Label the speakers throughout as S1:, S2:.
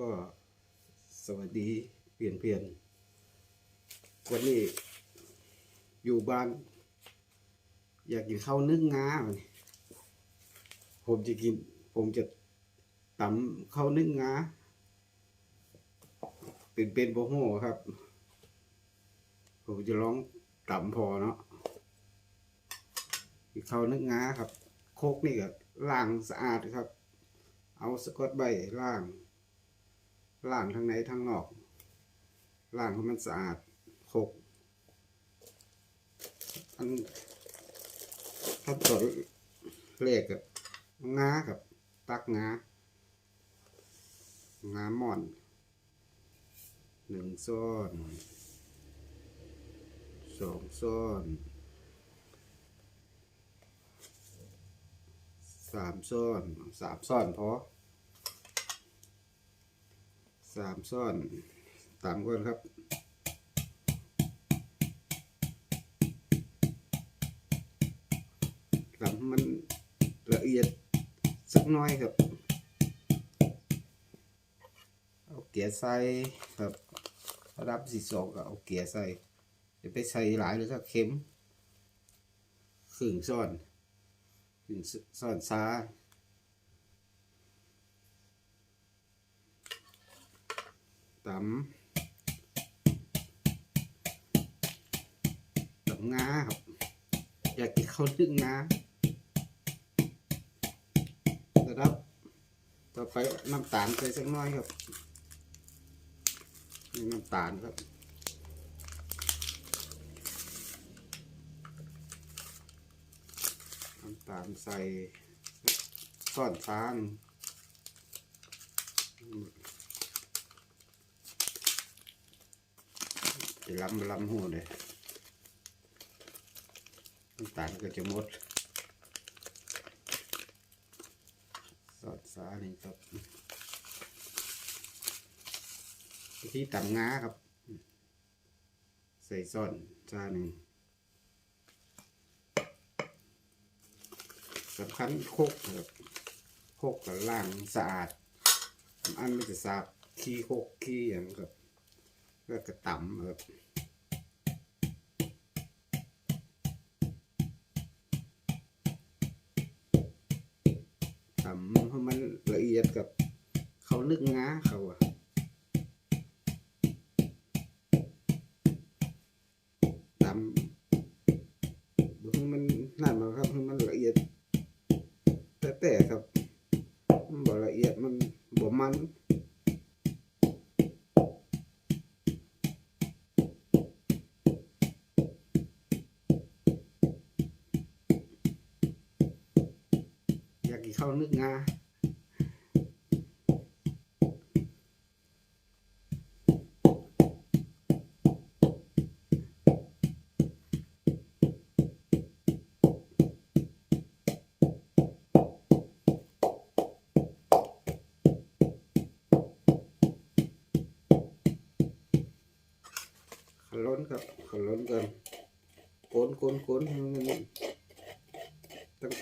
S1: ก็สวัสดีเปลี่ยนเปลี่ยนวันนี้อยู่บ้าน อยากกินข้าวนึ่งงาผมจะกิน ผมจะตำข้าวนึ่งงาเป็นเป็นโบโหครับ ผมจะลองตำพอเนาะกินข้าวนึ่งงาครับ โคกนี่ก็ล้างสะอาดครับ เอาสกอตไบร์ล้าง ล้างทั้งในทั้งนอกล้างให้มันสะอาดโคกอันขั้นตอนแรกกับงากับตักงางาหม่อนหนึ่งซ้อนสองซ้อนสามซ้อนสามซ้อนพอ สามซ้อนตามก่อนครับทำมันละเอียดสักน้อยครับ เอาเกียร์ใส่ครับรับสีสองก็เอาเกียร์ใส่จะไปใส่หลายหรือสักเข็มขึงซ่อนขึงซ่อนซ้า ตำตำงาครับ อยากกินข้าวนึ่งงานะครับ ต่อไปน้ำตาลใส่สักน้อยครับนี่น้ำตาลครับน้ำตาลใส่ซ่อนฟ้านจะล้ำล้ำหัวเลยน้ำตาลก็จะหมดสอดสานี่ครับวิธีตำงาครับ ใส่ซ่อนจาหนึ่งสำคัญโคกครับโคกกับล่างสะอาดอันไม่จะสาบขี้โคกขี้อย่างครับแล้วก็ตำครับ เขานึกง้าเขาอะทำดูให้มันนั่นมาครับให้ ล้นครับขล้นกันโกนโกนโกนให้มันตั้ง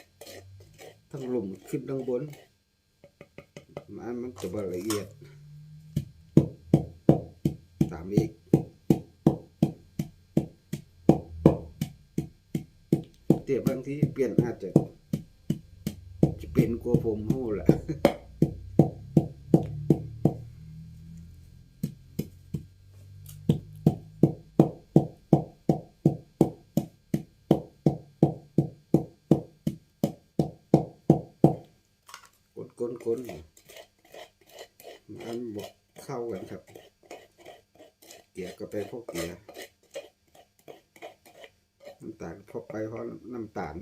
S1: ทั้งหลุมขึ้นทั้งบนมันมันจะบละเอียดตามอีกเตียบางทีเปลี่ยนอาจจะจะเป็นกลัวผมหู้แหละ กดกลกลมันบอกเข้ากันครับ เกียก็ไปพวกเกียน้ำตาลพอไปเพราะน้ำตาล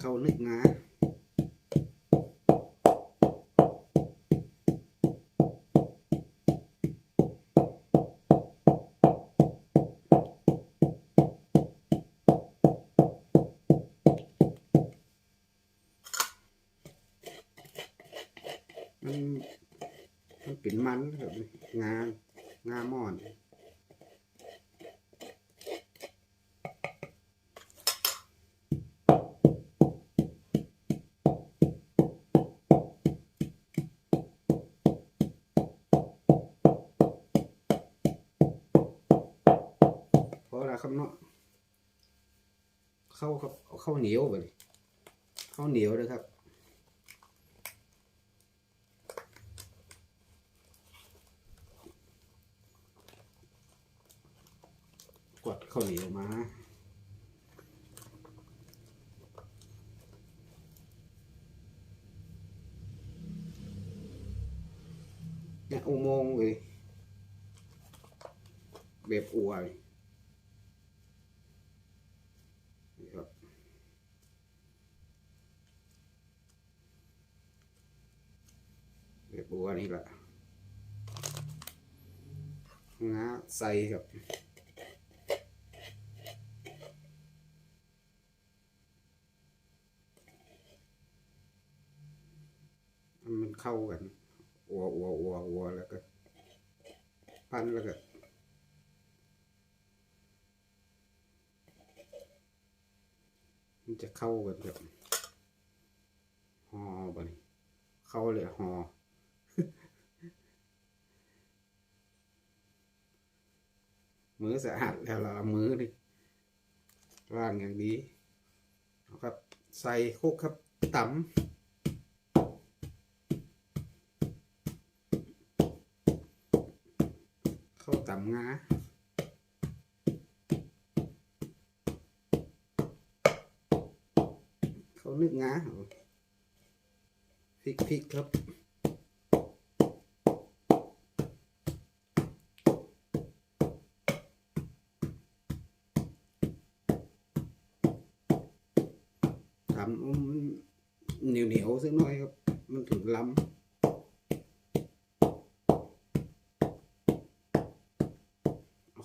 S1: เข้านึกงา มันมันเป็นมันแบบงางงามอนพอละครับเนาะเข้ากับเข้าเหนียวไปเลยข้าเหนียวเลยครับ เนี่ยอุโมงค์เลยแบบอวยนี่ครับแบบอวนี่แหละงาใส่ครับมันเข้ากัน อัวอัวอัวอัวแล้วก็ พันแล้วก็มันจะเข้ากันแบบห่อบัดนเข้าเลยหอมือสะอาดแล้วเรามือนี่ล้างอย่างดีเอาครับ ใส่คุกครับตำ ข้าต่ำงาเขานึกงาพริกพริกครับ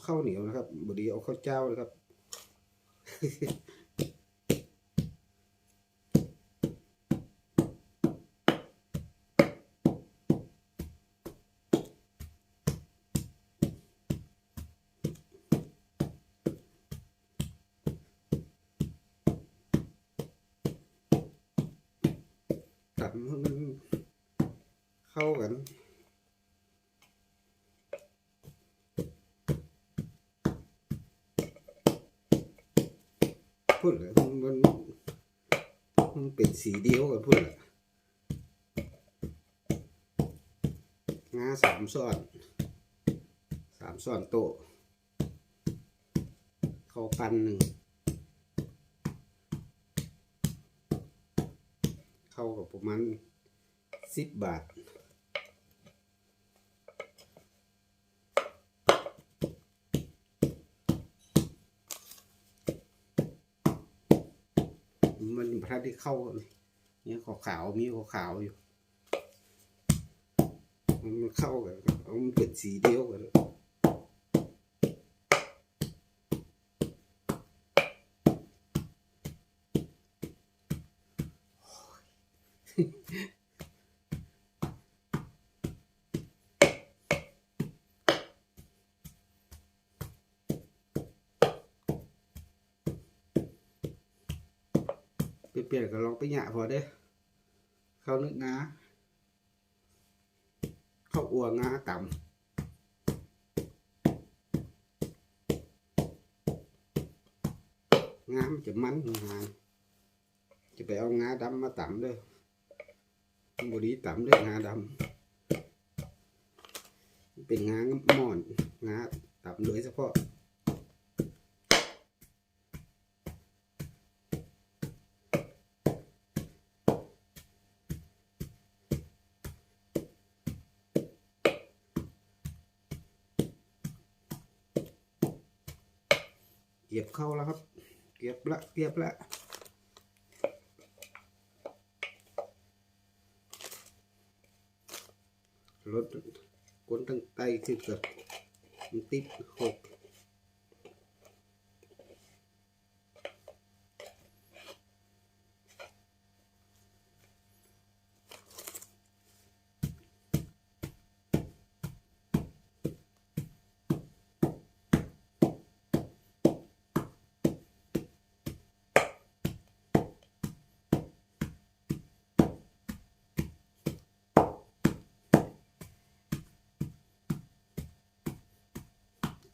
S1: ข้าวเหนียวนะครับบดีเอาข้าวเจ้านะครับ พูดเลยมันมันมันเป็นสีเดียวกันพูดเลยงาสามซ้อนสามซ้อนโตเข้าพันหนึ่งเข้ากับประมาณสิบบาท มันพระที่เข้าเนี่ยขาวขาวๆมีขาวขาวๆอยู่ มันเข้ากันมันเป็นสีเดียวกัน เปลี่ยนก็ลองไปหยะพอเด้เข้านึกงาเข้าอัวงาต่ำงามันจะมันงาจะไปเอางาดำมาต่ำเด้อบดีต่ำเด้องาดำเป็นงาหมอนงาต่ำโดยเฉพาะ ก็บเข้าแล้วครับ เก็บละเก็บละรถกนตั้งไตคือเกิดมันติดหก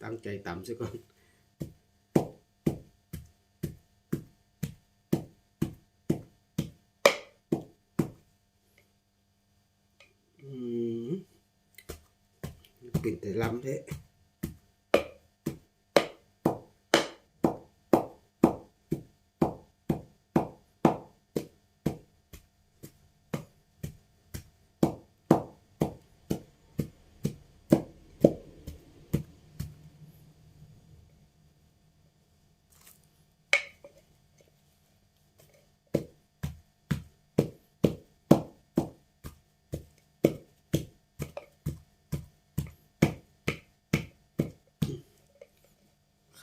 S1: Tăng chạy tắm cho con Bình tới lắm thế.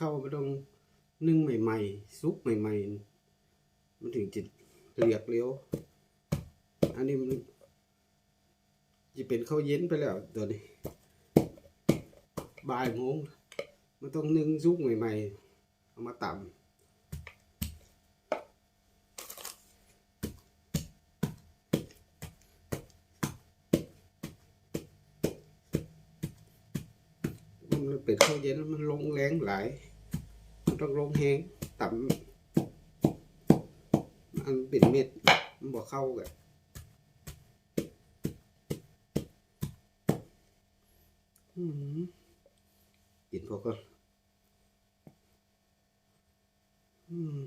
S1: เข้าไปต้องนึ่งใหม่ ๆ ซุปใหม่ ๆ มันถึงจะเรียกเร็วอันนี้มันจะเป็นข้าวเย็นไปแล้วตัวนี้บ่ายโมงมันต้องนึ่งซุปใหม่ ๆ เอามาตำมันเป็นข้าวเย็นมันลงแรงหลาย ต้องลงแหงต่ำมันเป็นเม็ดมันบอกเข้ากันอืมกินพวกก็อืม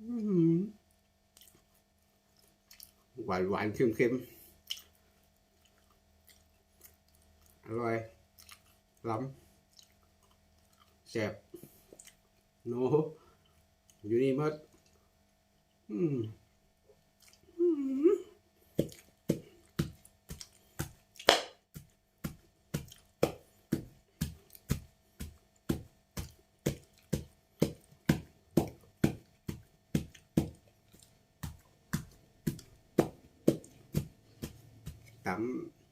S1: อืม หวานหวานเค็มเค็มอร่อยล้ำแสบโนอยู่นี่มัดอืม ต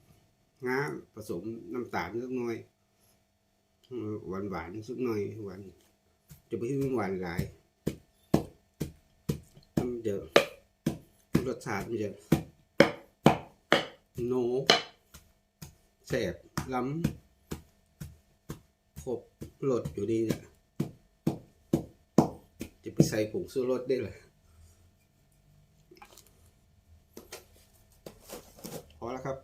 S1: ำงาผสมน้ำตาลสักหน่อยหวานหวานสักหน่อยหวานจะไม่ให้มันหวานหลายมันจะรสชาติมันจะโนแสบล้ำครบรสอยู่ดีเนี่ยจะไปใส่ผงชูรสได้เลยพอแล้วครับ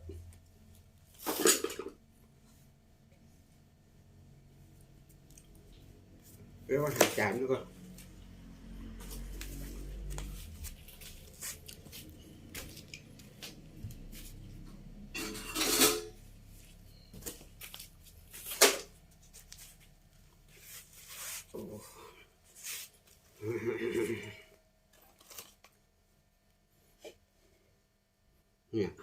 S1: เรียกว่าหาจานด้วยก่อนโอ้ เนี่ย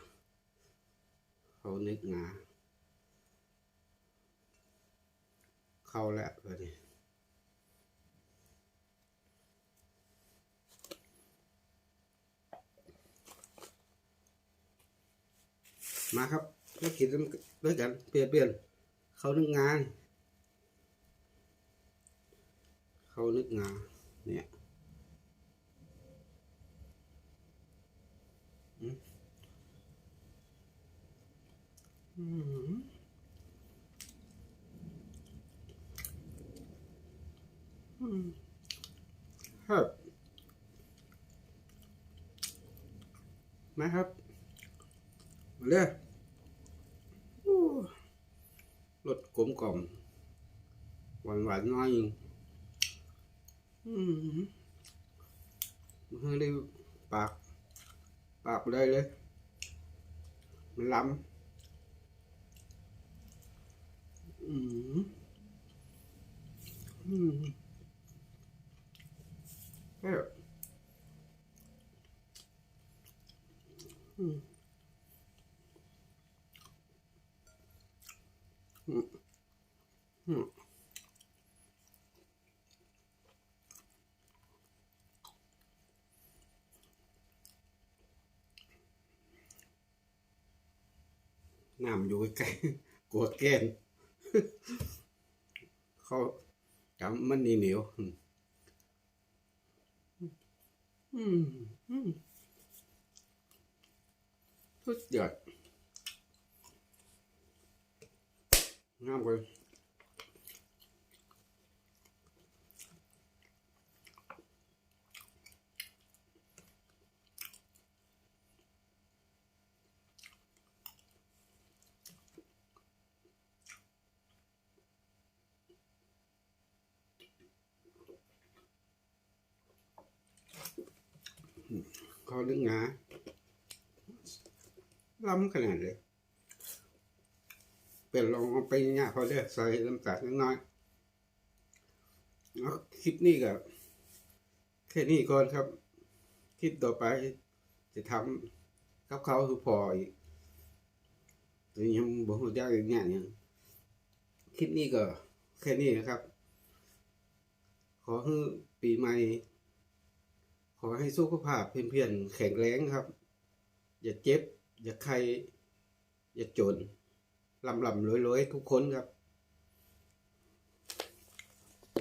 S1: เขานึกงาเข้าแล้วก็ดิมาครับแล้วกินด้วยกันเปลี่ยนเปลี่ยนเขานึกงาน เขานึกงานเนี่ยอืมอืมอืม ครับมาครับ มาเลยโอ้รสกลมกล่อม หวานหวานๆน้อยอืมให้ได้ปาก ปากได้เลย มันล้ำ อืมอืมเอ้ยอืมอืมน้ำอยู่ใกล้ๆกลัวแกน เขาจำมันนี่เหนียวอืมอืมอืมสุดยอดงามเลย ข้าวนึ่งงาล้ำขนาดเลยเป็นลองเอาไปเนี่ยเขาเรียกใส่น้ำตาลน้อยๆเอาคลิปนี้ก็แค่นี้ก่อนครับ คลิปต่อไปจะทำกับเขาคือพออีกแต่ยังบอกว่ายากอย่างเงี้ยยังคลิปนี้ก็แค่นี้นะครับ ขอให้ปีใหม่ อให้สุขภาพเพียนๆแข็งแรงครับ อย่าเจ็บ อย่าใคร อย่าจนลำลำรวยๆ ทุกคนครับ